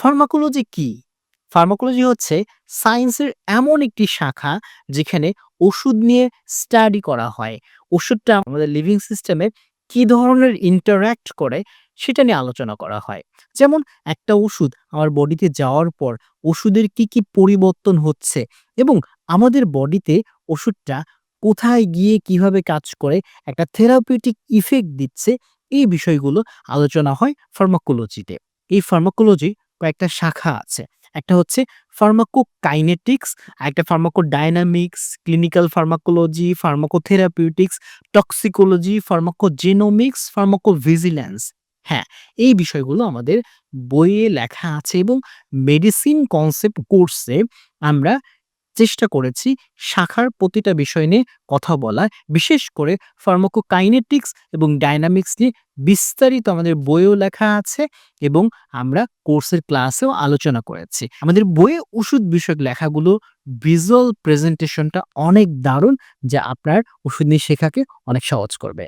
Pharmacology কি? Pharmacology হচ্ছে সায়েন্সের এমন একটি শাখা যেখানে ওষুধ নিয়ে স্টাডি করা হয়। ওষুধটা আমাদের লিভিং সিস্টেমে কি ধরনের ইন্টারেক্ট করে সেটা নিয়ে আলোচনা করা হয়। যেমন একটা ওষুধ আমার বডিতে যাওয়ার পর ওষুধের কি, কি পরিবর্তন হচ্ছে এবং আমাদের বডিতে ওষুধটা কোথায় গিয়ে কীভাবে কাজ করে একটা থেরাপিউটিক ইফেক্ট দিচ্ছে এই বিষয়গুলো আলোচনা হয় ফার্মাকোলজিতে। এই ফার্মাকোলজি কয়েকটা শাখা আছে। একটা হচ্ছে ফার্মাকো কাইনেটিক্স একটা pharmacodynamics clinical pharmacology, pharmacotherapeutics, toxicology, pharmacogenomics pharmacovigilance হ্যাঁ, এই বিষয়গুলো আমাদের বইয়ে লেখা আছে এবং মেডিসিন কনসেপ্ট কোর্সে আমরা চেষ্টা করেছি শাখার প্রতিটা বিষয় নিয়ে কথা বলা। বিশেষ করে ফার্মাকোকাইনেটিক্স এবং ডায়নামিক্স নিয়ে বিস্তারিত আমাদের বইয়েও লেখা আছে এবং আমরা কোর্সের ক্লাসেও আলোচনা করেছি। আমাদের বইয়ে ওষুধ বিষয়ক লেখাগুলো ভিজুয়াল প্রেজেন্টেশনটা অনেক দারুণ যা আপনার ওষুধ নিয়ে শেখাকে অনেক সহজ করবে।